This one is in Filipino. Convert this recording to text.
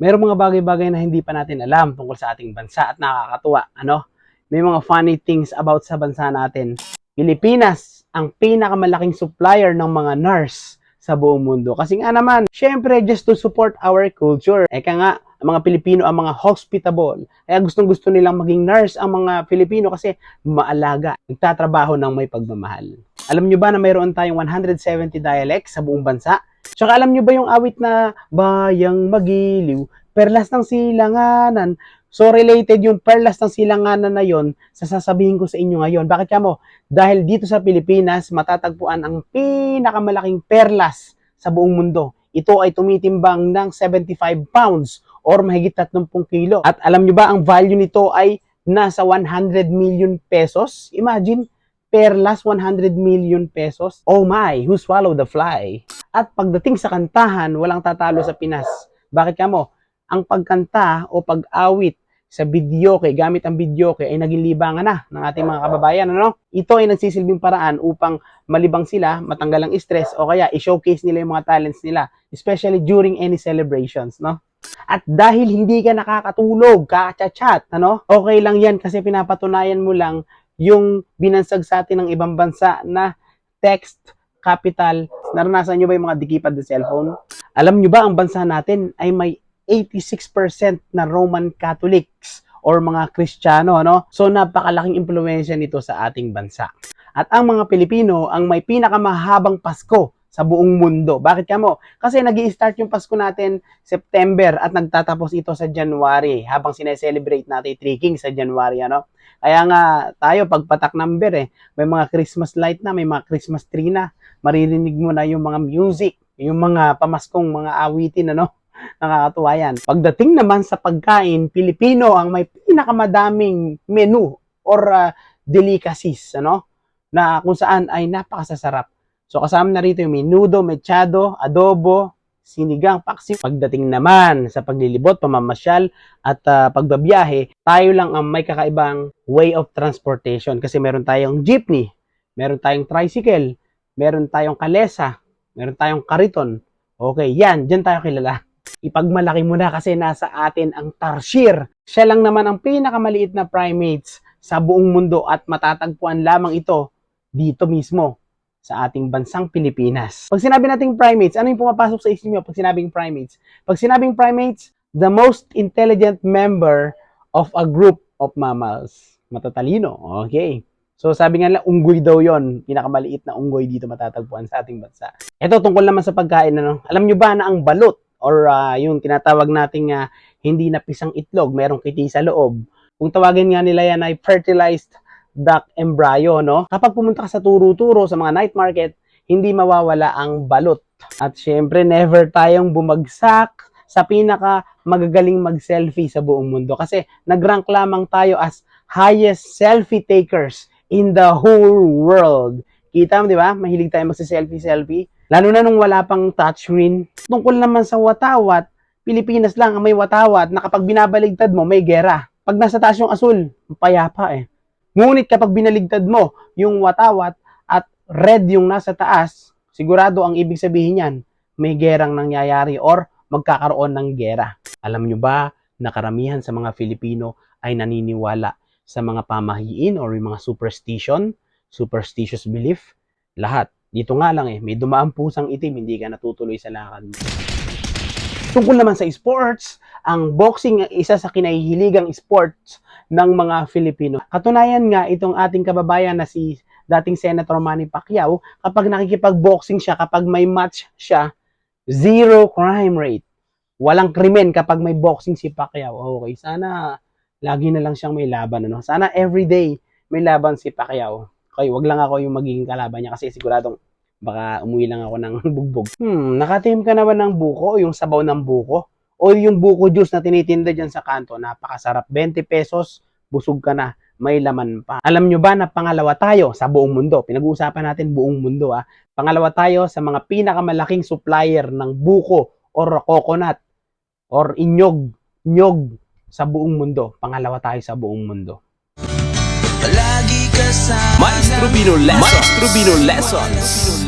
Mayroong mga bagay-bagay na hindi pa natin alam tungkol sa ating bansa at nakakatuwa, ano? May mga funny things about sa bansa natin. Pilipinas, ang pinakamalaking supplier ng mga nurse sa buong mundo. Kasi nga naman, syempre, just to support our culture. Eka nga, ang mga Pilipino ang mga hospitable. Kaya gustong gusto nilang maging nurse ang mga Pilipino kasi maalaga, nagtatrabaho ng may pagmamahal. Alam nyo ba na mayroon tayong 170 dialects sa buong bansa? Tsaka alam nyo ba yung awit na Bayang Magiliw, Perlas ng Silanganan? So related yung Perlas ng Silanganan na yon sa sasabihin ko sa inyo ngayon. Bakit kamo? Dahil dito sa Pilipinas, matatagpuan ang pinakamalaking perlas sa buong mundo. Ito ay tumitimbang ng 75 pounds or mahigit 30 kilo. At alam nyo ba, ang value nito ay nasa 100 million pesos. Imagine, perlas 100 million pesos. Oh my, who swallowed the fly? At pagdating sa kantahan, walang tatalo sa Pinas. Bakit kamo? Ang pagkanta o pag-awit sa videoke, gamit ang videoke ay naging libangan na ng ating mga kababayan. Ano? Ito ay nagsisilbing paraan upang malibang sila, matanggal ang stress o kaya i-showcase nila yung mga talents nila, especially during any celebrations. No? At dahil hindi ka nakakatulog, kakachat, ano? Okay lang yan kasi pinapatunayan mo lang yung binansag sa atin ng ibang bansa na text capital. Naranasan nyo ba yung mga dikipad ng cellphone? Alam nyo ba ang bansa natin ay may 86% na Roman Catholics or mga Kristiyano, ano? So napakalaking impluwensya nito sa ating bansa. At ang mga Pilipino ang may pinakamahabang Pasko sa buong mundo. Bakit kamo? Kasi nag start yung Pasko natin September at nagtatapos ito sa January habang sineselebrate natin Three Kings sa January, ano? Kaya nga tayo pagpatak number eh, may mga Christmas light na, may mga Christmas tree na, maririnig mo na yung mga music, yung mga pamaskong mga awitin, ano? Nakakatuwa yan. Pagdating naman sa pagkain, Pilipino ang may pinakamadaming menu or uh, delicacies, ano? Na kung saan ay napakasasarap. So kasama na rito yung menudo, mechado, adobo, sinigang, paksi. Pagdating naman sa paglilibot, pamamasyal at uh, pagbabiyahe, tayo lang ang may kakaibang way of transportation kasi meron tayong jeepney, meron tayong tricycle, meron tayong kalesa, meron tayong kariton. Okay, yan, dyan tayo kilala ipagmalaki mo na kasi nasa atin ang tarsier. Siya lang naman ang pinakamaliit na primates sa buong mundo at matatagpuan lamang ito dito mismo sa ating bansang Pilipinas. Pag sinabi nating primates, ano yung pumapasok sa isip nyo pag sinabing primates? Pag sinabing primates, the most intelligent member of a group of mammals. Matatalino. Okay. So sabi nga lang, unggoy daw yon Pinakamaliit na unggoy dito matatagpuan sa ating bansa. Ito tungkol naman sa pagkain. Ano? Alam nyo ba na ang balot or uh, yung tinatawag nating uh, hindi napisang itlog, merong kiti sa loob. Kung tawagin nga nila yan ay fertilized duck embryo, no? Kapag pumunta ka sa turo-turo sa mga night market, hindi mawawala ang balot. At syempre, never tayong bumagsak sa pinaka magagaling mag-selfie sa buong mundo kasi nag-rank lamang tayo as highest selfie takers in the whole world. Kita mo, di ba? Mahilig tayo magsa-selfie-selfie. Lalo na nung wala pang touchscreen. Tungkol naman sa watawat, Pilipinas lang ang may watawat na kapag binabaligtad mo, may gera. Pag nasa taas yung asul, payapa eh. Ngunit kapag binaligtad mo yung watawat at red yung nasa taas, sigurado ang ibig sabihin niyan, may gerang nangyayari or magkakaroon ng gera. Alam nyo ba na karamihan sa mga Filipino ay naniniwala sa mga pamahiin or yung mga superstition, superstitious belief? Lahat. Dito nga lang eh, may dumaang pusang itim, hindi ka natutuloy sa lakad mo. Tungkol naman sa sports, ang boxing ay isa sa kinahihiligang sports ng mga Filipino. Katunayan nga itong ating kababayan na si dating Senator Manny Pacquiao, kapag nakikipag-boxing siya, kapag may match siya, zero crime rate. Walang krimen kapag may boxing si Pacquiao. Okay, sana lagi na lang siyang may laban. Ano? Sana everyday may laban si Pacquiao. Okay, wag lang ako yung magiging kalaban niya kasi siguradong baka umuwi lang ako ng bugbog. Hmm, nakatim ka naman ng buko o yung sabaw ng buko o yung buko juice na tinitinda dyan sa kanto. Napakasarap. 20 pesos, busog ka na. May laman pa. Alam nyo ba na pangalawa tayo sa buong mundo? Pinag-uusapan natin buong mundo ah. Pangalawa tayo sa mga pinakamalaking supplier ng buko or coconut or inyog, nyog sa buong mundo. Pangalawa tayo sa buong mundo. Palagi kasama Maestro Bino Lessons. Maestro Bino Lessons.